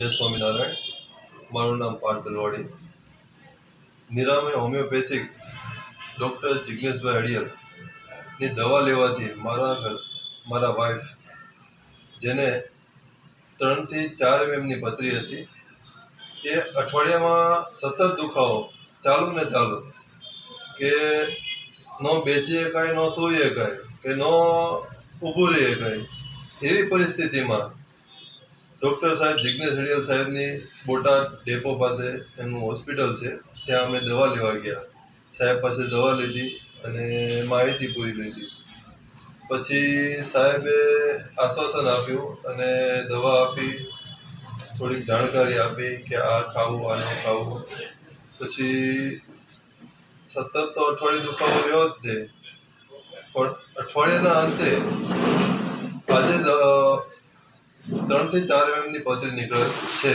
જય સ્વામિનારાયણ. મારું નામ પાર્થ દલવાડી નિરામે હોમિયોપેથિક ડૉક્ટર જિજ્ઞેશભાઈ અડિયરની દવા લેવાથી મારા ઘર, મારા વાઈફ જેને ત્રણથી ચાર એમએમની પથરી હતી, એ અઠવાડિયામાં સતત દુખાવો ચાલુ ને ચાલુ. કે ન બેસી શકાય ન સૂઈ શકાય કે ન ઊભું રહી શકાય એવી પરિસ્થિતિમાં ડૉક્ટર સાહેબ જિજ્ઞેશ હડિયલ સાહેબની બોટાદ ડેપો પાસે એમનું હોસ્પિટલ છે. ત્યાં અમે દવા લેવા ગયા. સાહેબ પાસે દવા લીધી અને માહિતી પૂરી લીધી. પછી સાહેબે આશ્વાસન આપ્યું અને દવા આપી, થોડીક જાણકારી આપી કે આ ખાવું, આ ન ખાવું. પછી સતત તો અઠવાડિયું દુખાવો રહ્યો જ તે. પણ અઠવાડિયાના અંતે ત્રણથી ચાર એમએમની પથરી નીકળે છે